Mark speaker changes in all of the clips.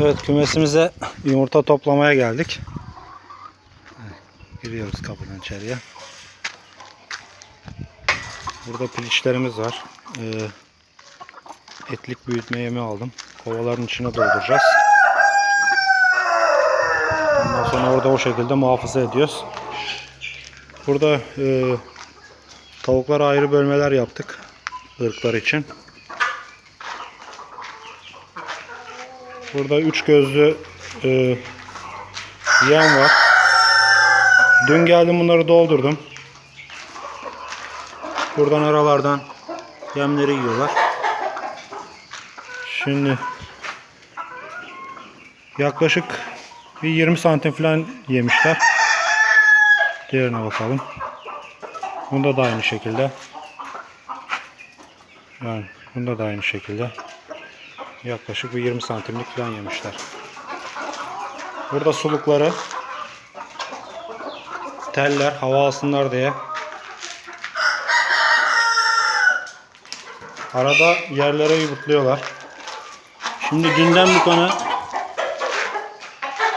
Speaker 1: Evet kümesimize yumurta toplamaya geldik. Giriyoruz kapıdan içeriye. Burada piliçlerimiz var. Ee, etlik büyütme yemi aldım. Kovaların içine dolduracağız. Ondan sonra orada o şekilde muhafaza ediyoruz. Burada e, tavuklara ayrı bölmeler yaptık. ırklar için. Burada üç gözlü e, yem var. Dün geldim bunları doldurdum. Buradan aralardan yemleri yiyorlar. Şimdi yaklaşık bir 20 santim falan yemişler. Diğerine bakalım. Bunda da aynı şekilde. Yani bunda da aynı şekilde. Yaklaşık bir 20 santimlik falan yemişler. Burada sulukları teller hava alsınlar diye arada yerlere yumurtluyorlar. Şimdi dünden bu kana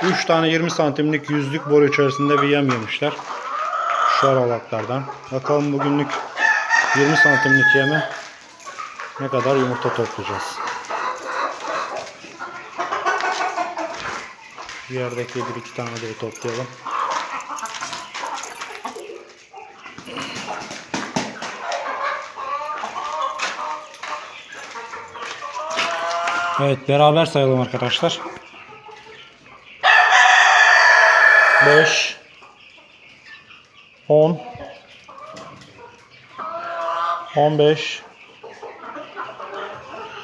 Speaker 1: 3 tane 20 santimlik yüzlük boru içerisinde bir yem yemişler. Şu aralıklardan. Bakalım bugünlük 20 santimlik yeme ne kadar yumurta toplayacağız. Bir yerdeki bir iki tane de toplayalım. Evet beraber sayalım arkadaşlar. 5 10 15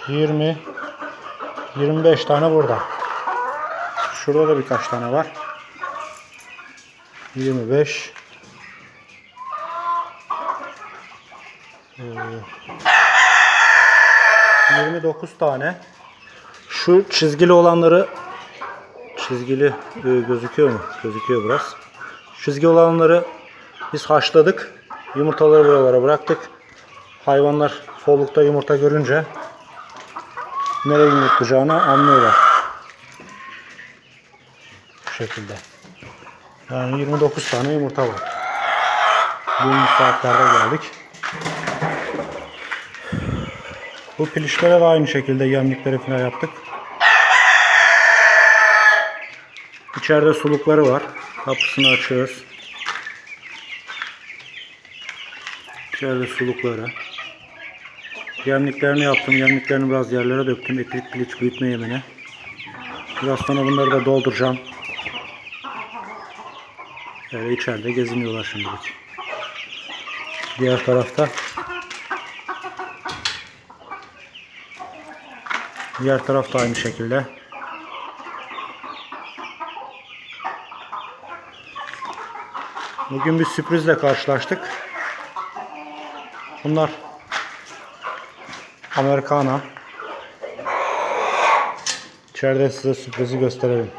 Speaker 1: 20 25 tane burada. Şurada da birkaç tane var. 25 Ee, 29 tane. Şu çizgili olanları çizgili e, gözüküyor mu? Gözüküyor biraz. Çizgi olanları biz haşladık. Yumurtaları buralara bıraktık. Hayvanlar follukta yumurta görünce nereye yumurtlayacağını anlıyorlar. Şekilde. Yani 29 tane yumurta var. Bugün saatlerde geldik. Bu pilişlere de aynı şekilde yemlikleri falan yaptık. İçeride sulukları var. Kapısını açıyoruz. İçeride sulukları. Yemliklerini yaptım. Yemliklerini biraz yerlere döktüm. Eklik piliç büyütme yemine. Biraz sonra bunları da dolduracağım. Böyle içeride geziniyorlar şimdilik. Diğer tarafta Diğer taraf da aynı şekilde. Bugün bir sürprizle karşılaştık. Bunlar Americana. İçeride size sürprizi gösterelim.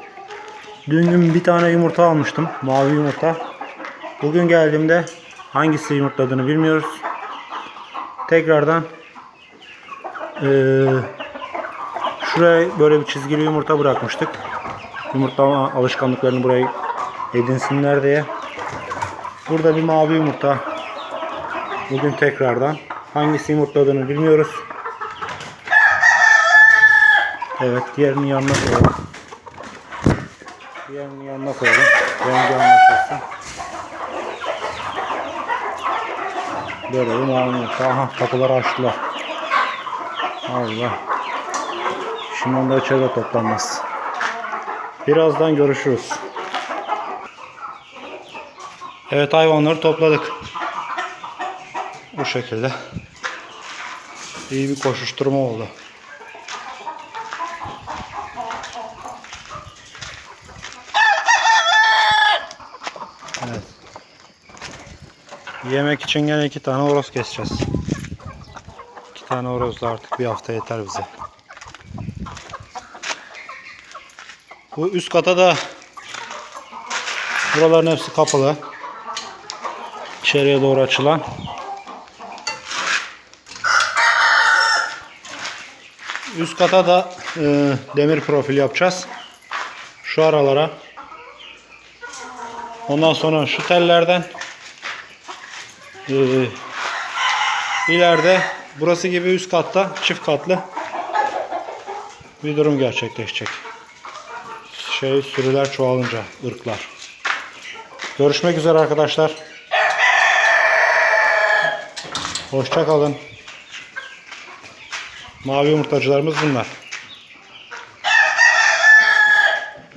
Speaker 1: Dün gün bir tane yumurta almıştım. Mavi yumurta. Bugün geldiğimde hangisi yumurtladığını bilmiyoruz. Tekrardan eee Şuraya böyle bir çizgili yumurta bırakmıştık. Yumurtlama alışkanlıklarını burayı edinsinler diye. Burada bir mavi yumurta. Bugün tekrardan. Hangisi yumurtladığını bilmiyoruz. Evet diğerinin yanına koyalım. Diğerinin yanına koyalım. Rengi anlaşılsın. Böyle bir yumurta. Aha kapıları açtılar. Allah. Şimdi onlar içeride toplanmaz. Birazdan görüşürüz. Evet hayvanları topladık. Bu şekilde. İyi bir koşuşturma oldu. Evet. Yemek için gene iki tane horoz keseceğiz. İki tane horoz da artık bir hafta yeter bize. Bu üst kata da buraların hepsi kapalı. İçeriye doğru açılan. Üst kata da e, demir profil yapacağız. Şu aralara. Ondan sonra şu tellerden e, ileride burası gibi üst katta çift katlı bir durum gerçekleşecek. Şey sürüler çoğalınca ırklar. Görüşmek üzere arkadaşlar. Hoşça kalın. Mavi yumurtacılarımız bunlar.